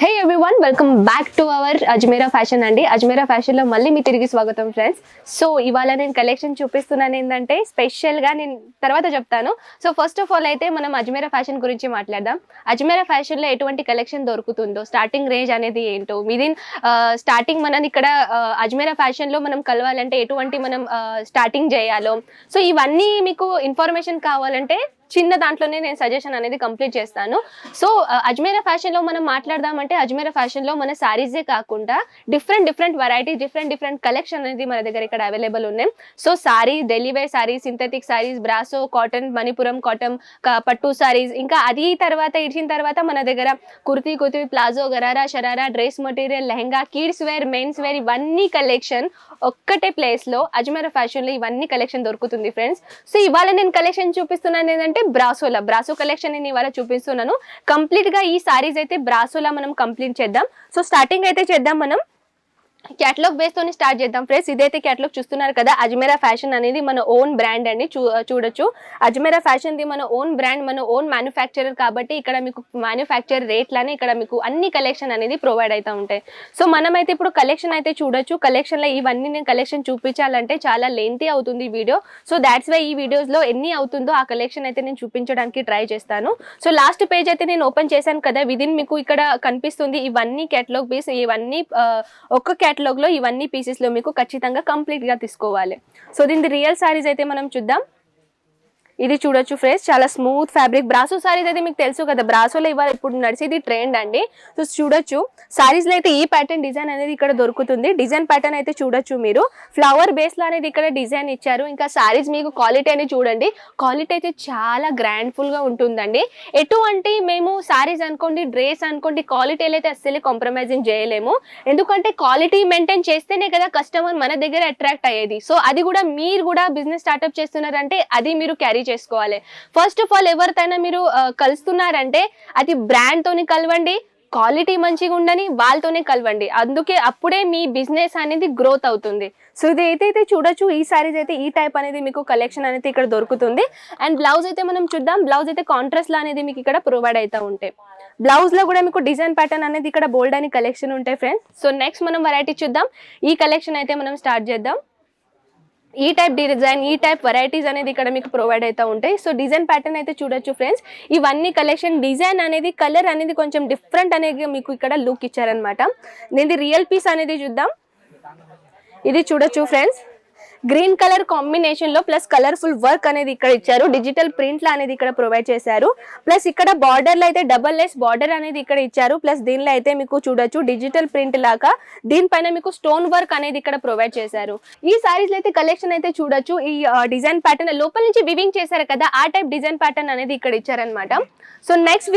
Hey one welcome back to our Ajmera fashion అండి. అజ్మీరా ఫ్యాషన్లో మళ్ళీ మీ తిరిగి స్వాగతం ఫ్రెండ్స్ సో ఇవాళ నేను కలెక్షన్ చూపిస్తున్నాను ఏంటంటే స్పెషల్గా నేను తర్వాత చెప్తాను. సో ఫస్ట్ ఆఫ్ ఆల్ అయితే మనం అజ్మీరా ఫ్యాషన్ గురించి మాట్లాడదాం. అజ్మీరా ఫ్యాషన్లో ఎటువంటి కలెక్షన్ దొరుకుతుందో స్టార్టింగ్ రేంజ్ అనేది ఏంటో విదిన్ స్టార్టింగ్ మనం ఇక్కడ ఆ, అజ్మీరా ఫ్యాషన్లో మనం కలవాలంటే ఎటువంటి మనం స్టార్టింగ్ చేయాలో. సో ఇవన్నీ మీకు ఇన్ఫర్మేషన్ కావాలంటే చిన్న దాంట్లోనే నేను సజెషన్ అనేది కంప్లీట్ చేస్తాను. సో అజ్మేర ఫ్యాషన్లో మనం మాట్లాడదామంటే అజ్మీరా ఫ్యాషన్లో మన శారీసే కాకుండా different different variety different different collection అనేది మన దగ్గర ఇక్కడ అవైలబుల్ ఉన్నాయి. So sari daily wear sari synthetic saris Brasso cotton Manipuram cotton పట్టు సారీస్ ఇంకా అది తర్వాత ఇచ్చిన తర్వాత మన దగ్గర kurti kurti palazzo gharara sharara dress material lehenga kids wear men's wear ఇవన్నీ కలెక్షన్ ఒక్కటే ప్లేస్లో ఫ్యాషన్లో ఫ్యాషన్లో ఇవన్నీ కలెక్షన్ దొరుకుతుంది ఫ్రెండ్స్ సో ఇవాళ నేను కలెక్షన్ చూపిస్తున్నాను ఏంటంటే బ్రాసోలా బ్రాసో కలెక్షన్ నేను ఇవాళ చూపిస్తున్నాను. కంప్లీట్గా ఈ సారీస్ అయితే బ్రాసోలా మనం కంప్లీట్ చేద్దాం. సో స్టార్టింగ్ అయితే చేద్దాం మనం. క్యాటలాగ్ బేస్ తోని స్టార్ట్ చేద్దాం. ఫ్రెండ్స్ ఇదైతే క్యాటలాగ్ చూస్తున్నారు కదా అజ్మేరా ఫ్యాషన్ అనేది మన ఓన్ బ్రాండ్ అండి. చూ చూడొచ్చు. అజ్మేరా ఫ్యాషన్ ది మన ఓన్ బ్రాండ్ మన ఓన్ మ్యానుఫ్యాక్చరర్ కాబట్టి ఇక్కడ మీకు మ్యానుఫ్యాక్చర్ రేట్లనే ఇక్కడ మీకు అన్ని కలెక్షన్ అనేది ప్రొవైడ్ అవుతూ ఉంటాయి. సో మనమైతే ఇప్పుడు కలెక్షన్ అయితే చూడొచ్చు. కలెక్షన్లో ఇవన్నీ నేను కలెక్షన్ చూపించాలంటే చాలా లెంతీ అవుతుంది వీడియో సో దాట్స్ వై ఈ వీడియోస్లో ఎన్ని అవుతుందో ఆ కలెక్షన్ అయితే నేను చూపించడానికి ట్రై చేస్తాను. సో లాస్ట్ పేజ్ అయితే నేను ఓపెన్ చేశాను కదా విదిన్ మీకు ఇక్కడ కనిపిస్తుంది ఇవన్నీ క్యాటలాగ్ బేస్ ఇవన్నీ ఒక్క క్యాటలాగ్లో లో ఇవన్నీ పీసెస్లో మీకు ఖచ్చితంగా కంప్లీట్గా తీసుకోవాలి. సో దీని రియల్ సారీస్ అయితే మనం చూద్దాం. ఇది చూడొచ్చు ఫ్రెండ్స్. చాలా స్మూత్ ఫ్యాబ్రిక్. బ్రాసో సారీస్ అయితే మీకు తెలుసు కదా. బ్రాసోలో ఇవాళ ఇప్పుడు నడిచేది ట్రెండ్ అండి. సో చూడొచ్చు. సారీస్లో అయితే ఈ ప్యాటర్న్ డిజైన్ అనేది ఇక్కడ దొరుకుతుంది. డిజైన్ ప్యాటర్న్ అయితే చూడొచ్చు మీరు. ఫ్లవర్ బేస్లో అనేది ఇక్కడ డిజైన్ ఇచ్చారు. ఇంకా సారీస్ మీకు క్వాలిటీ అనేది చూడండి. క్వాలిటీ అయితే చాలా గ్రాండ్ఫుల్గా ఉంటుందండి. ఎటువంటి మేము సారీస్ అనుకోండి డ్రెస్ అనుకోండి క్వాలిటీలో అయితే అస్సలు కాంప్రమైజింగ్ చేయలేము. ఎందుకంటే క్వాలిటీ మెయింటైన్ చేస్తేనే కదా కస్టమర్ మన దగ్గర అట్రాక్ట్ అయ్యేది. సో అది కూడా మీరు కూడా బిజినెస్ స్టార్ట్అప్ చేస్తున్నారంటే అది మీరు క్యారీ చేసుకోవాలి. ఫస్ట్ ఆఫ్ ఆల్ ఎవరితైనా మీరు కలుస్తున్నారంటే అది బ్రాండ్తోని కలవండి క్వాలిటీ మంచిగా ఉండని వాళ్ళతోనే కలవండి. అందుకే అప్పుడే మీ బిజినెస్ అనేది గ్రోత్ అవుతుంది. సో ఇది ఏదైతే చూడొచ్చు ఈ సారీస్ అయితే ఈ టైప్ అనేది మీకు కలెక్షన్ అనేది ఇక్కడ దొరుకుతుంది. అండ్ బ్లౌజ్ అయితే మనం చూద్దాం. బ్లౌజ్ అయితే కాంట్రాస్ట్లో అనేది మీకు ఇక్కడ ప్రొవైడ్ అవుతూ ఉంటాయి బ్లౌజ్లో కూడా మీకు డిజైన్ ప్యాటర్న్ అనేది ఇక్కడ బోల్డ్ అని కలెక్షన్ ఉంటాయి ఫ్రెండ్స్ సో నెక్స్ట్ మనం వెరైటీ చూద్దాం. ఈ కలెక్షన్ అయితే మనం స్టార్ట్ చేద్దాం. ఈ టైప్ డిజైన్ ఈ టైప్ వెరైటీస్ అనేది ఇక్కడ మీకు ప్రొవైడ్ అవుతూ ఉంటాయి. సో డిజైన్ ప్యాటర్న్ అయితే చూడొచ్చు ఫ్రెండ్స్ ఇవన్నీ కలెక్షన్ డిజైన్ అనేది కలర్ అనేది కొంచెం డిఫరెంట్ అనేది మీకు ఇక్కడ లుక్ ఇచ్చారనమాట నేను రియల్ పీస్ అనేది చూద్దాం. ఇది చూడొచ్చు ఫ్రెండ్స్ గ్రీన్ కలర్ కాంబినేషన్లో ప్లస్ కలర్ఫుల్ వర్క్ అనేది ఇక్కడ ఇచ్చారు. డిజిటల్ ప్రింట్ అనేది ఇక్కడ ప్రొవైడ్ చేశారు. ప్లస్ ఇక్కడ బార్డర్లో అయితే డబల్ లెస్ బార్డర్ అనేది ఇక్కడ ఇచ్చారు. ప్లస్ దీనిలో అయితే మీకు చూడొచ్చు డిజిటల్ ప్రింట్ లాగా దీనిపైన మీకు స్టోన్ వర్క్ అనేది ఇక్కడ ప్రొవైడ్ చేశారు. ఈ సారీస్ అయితే కలెక్షన్ అయితే చూడొచ్చు. ఈ డిజైన్ ప్యాటర్న్ లోపల నుంచి వివింగ్ చేశారు కదా ఆ టైప్ డిజైన్ ప్యాటర్న్ అనేది ఇక్కడ ఇచ్చారనమాట సో నెక్స్ట్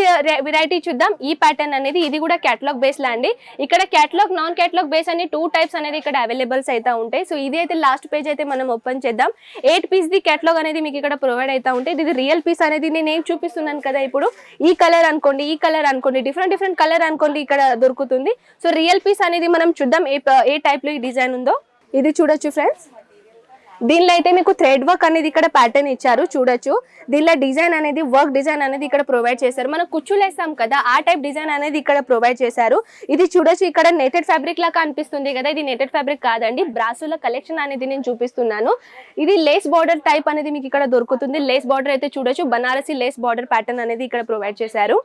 వెరైటీ చూద్దాం. ఈ ప్యాటర్న్ అనేది ఇది కూడా క్యాటలాగ్ బేస్ లా అండి. ఇక్కడ క్యాటలాగ్ నాన్ క్యాటలాగ్ బేస్ అని టూ టైప్స్ అనేది ఇక్కడ అవైలబుల్స్ అయితే ఉంటాయి. సో ఇది అయితే లాస్ట్ పేజ్ అయితే మనం ఓపెన్ చేద్దాం. ఎయిట్ పీస్ ది కేటలాగ్ అనేది మీకు ఇక్కడ ప్రొవైడ్ అవుతా ఉంటే ఇది రియల్ పీస్ అనేది నేను ఏం చూపిస్తున్నాను కదా ఇప్పుడు ఈ కలర్ అనుకోండి ఈ కలర్ అనుకోండి డిఫరెంట్ డిఫరెంట్ కలర్ అనుకోండి ఇక్కడ దొరుకుతుంది. సో రియల్ పీస్ అనేది మనం చూద్దాం ఏ ఏ టైప్లో ఈ డిజైన్ ఉందో. ఇది చూడొచ్చు ఫ్రెండ్స్ దీనిలో అయితే మీకు థ్రెడ్ వర్క్ అనేది ఇక్కడ ప్యాటర్న్ ఇచ్చారు చూడొచ్చు. దీనిలో డిజైన్ అనేది వర్క్ డిజైన్ అనేది ఇక్కడ ప్రొవైడ్ చేశారు. మనం కుచ్చులు వేస్తాం కదా ఆ టైప్ డిజైన్ అనేది ఇక్కడ ప్రొవైడ్ చేశారు. ఇది చూడొచ్చు ఇక్కడ నెటెడ్ ఫ్యాబ్రిక్ లాగా అనిపిస్తుంది కదా ఇది నెటెడ్ ఫ్యాబ్రిక్ కాదండి బ్రాసుల కలెక్షన్ అనేది నేను చూపిస్తున్నాను. ఇది లేస్ బార్డర్ టైప్ అనేది మీకు ఇక్కడ దొరుకుతుంది. లేస్ బార్డర్ అయితే చూడొచ్చు బనారసి లేస్ బార్డర్ ప్యాటర్న్ అనేది ఇక్కడ ప్రొవైడ్ చేశారు.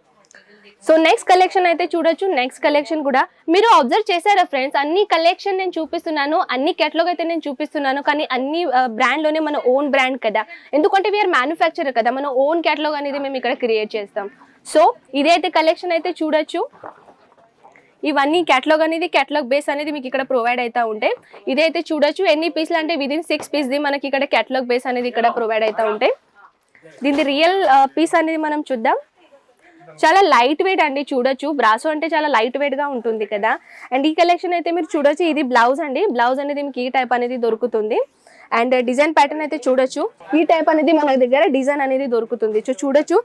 సో నెక్స్ట్ కలెక్షన్ అయితే చూడొచ్చు. నెక్స్ట్ కలెక్షన్ కూడా మీరు అబ్జర్వ్ చేశారా ఫ్రెండ్స్ అన్ని కలెక్షన్ నేను చూపిస్తున్నాను అన్ని కేటలాగ్ అయితే నేను చూపిస్తున్నాను కానీ అన్ని బ్రాండ్లోనే మన ఓన్ బ్రాండ్ కదా. ఎందుకంటే వీఆర్ మ్యానుఫ్యాక్చరర్ కదా మన ఓన్ కేటలాగ్ అనేది మేము ఇక్కడ క్రియేట్ చేస్తాం. సో ఇదైతే కలెక్షన్ అయితే చూడొచ్చు. ఇవన్నీ కేటలాగ్ అనేది కేటలాగ్ బేస్ అనేది మీకు ఇక్కడ ప్రొవైడ్ అవుతా ఉంటాయి. ఇదైతే చూడొచ్చు. ఎన్ని పీస్లు అంటే విదిన్ సిక్స్ పీస్ది మనకి ఇక్కడ కేటలాగ్ బేస్ అనేది ఇక్కడ ప్రొవైడ్ అవుతా ఉంటాయి. దీని రియల్ పీస్ అనేది మనం చూద్దాం. చాలా లైట్ వెయిట్ అండి చూడొచ్చు. బ్రాసో అంటే చాలా లైట్ వెయిట్గా ఉంటుంది కదా. అండ్ ఈ కలెక్షన్ అయితే మీరు చూడొచ్చు. ఇది బ్లౌజ్ అండి. బ్లౌజ్ అనేది మీకు ఈ టైప్ అనేది దొరుకుతుంది. అండ్ డిజైన్ ప్యాటర్న్ అయితే చూడొచ్చు. ఈ టైప్ అనేది మన దగ్గర డిజైన్ అనేది దొరుకుతుంది. సో చూడొచ్చు.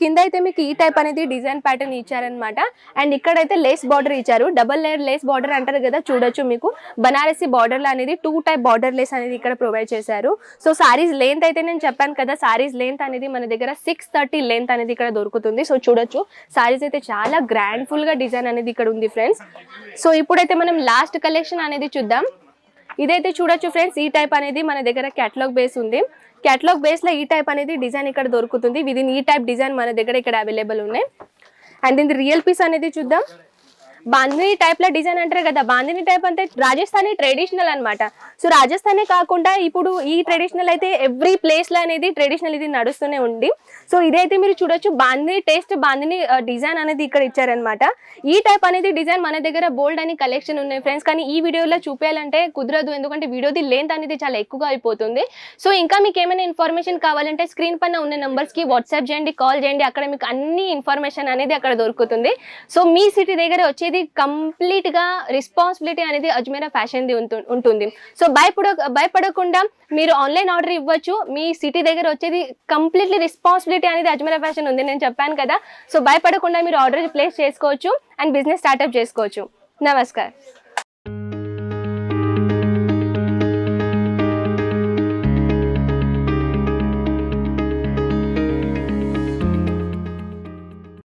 కింద అయితే మీకు ఈ టైప్ అనేది డిజైన్ ప్యాటర్న్ ఇచ్చారనమాట అండ్ ఇక్కడైతే లేస్ బార్డర్ ఇచ్చారు. డబల్ లేయర్ లేస్ బార్డర్ అంటారు కదా చూడొచ్చు మీకు. బనారసి బార్డర్ అనేది టూ టైప్ బార్డర్ లేస్ అనేది ఇక్కడ ప్రొవైడ్ చేశారు. సో సారీస్ లెంత్ అయితే నేను చెప్పాను కదా సారీస్ లెంత్ అనేది మన దగ్గర సిక్స్ థర్టీ లెంత్ అనేది ఇక్కడ దొరుకుతుంది. సో చూడొచ్చు. సారీస్ అయితే చాలా గ్రాండ్ ఫుల్గా డిజైన్ అనేది ఇక్కడ ఉంది ఫ్రెండ్స్. సో ఇప్పుడైతే మనం లాస్ట్ కలెక్షన్ అనేది చూద్దాం. ఇదైతే చూడొచ్చు ఫ్రెండ్స్ ఈ టైప్ అనేది మన దగ్గర క్యాటలాగ్ బేస్ ఉంది. క్యాటలాగ్ బేస్లో ఈ టైప్ అనేది డిజైన్ ఇక్కడ దొరుకుతుంది. విదిన్ ఈ టైప్ డిజైన్ మన దగ్గర ఇక్కడ అవైలబుల్ ఉన్నాయి. అండ్ దీని రియల్ పీస్ అనేది చూద్దాం. బాందిని టైప్లో డిజైన్ అంటారు కదా బాందిని టైప్ అంటే రాజస్థానీ ట్రెడిషనల్ అనమాట సో రాజస్థానీ కాకుండా ఇప్పుడు ఈ ట్రెడిషనల్ అయితే ఎవ్రీ ప్లేస్లో అనేది ట్రెడిషనల్ ఇది నడుస్తూనే ఉంది. సో ఇదైతే మీరు చూడొచ్చు బాందిని టేస్ట్ బాందిని డిజైన్ అనేది ఇక్కడ ఇచ్చారనమాట ఈ టైప్ అనేది డిజైన్ మన దగ్గర బోల్డ్ అని కలెక్షన్ ఉన్నాయి ఫ్రెండ్స్ కానీ ఈ వీడియోలో చూపించాలంటే కుదరదు ఎందుకంటే వీడియోది లెంత్ అనేది చాలా ఎక్కువగా అయిపోతుంది. సో ఇంకా మీకు ఏమైనా ఇన్ఫర్మేషన్ కావాలంటే స్క్రీన్ పైన ఉన్న numbers కి వాట్సాప్ చేయండి కాల్ చేయండి అక్కడ మీకు అన్ని ఇన్ఫర్మేషన్ అనేది అక్కడ దొరుకుతుంది. సో మీ సిటీ దగ్గర వచ్చేది ఇది కంప్లీట్గా రెస్పాన్సిబిలిటీ అనేది అజ్మీరా ఫ్యాషన్ది ఉంటుంది. సో భయపడ భయపడకుండా మీరు ఆన్లైన్ ఆర్డర్ ఇవ్వచ్చు. మీ సిటీ దగ్గర వచ్చేది కంప్లీట్లీ రెస్పాన్సిబిలిటీ అనేది అజ్మీరా ఫ్యాషన్ ఉంది. నేను చెప్పాను కదా. సో భయపడకుండా మీరు ఆర్డర్ ప్లేస్ చేసుకోవచ్చు. అండ్ బిజినెస్ స్టార్ట్అప్ చేసుకోవచ్చు. నమస్కారం.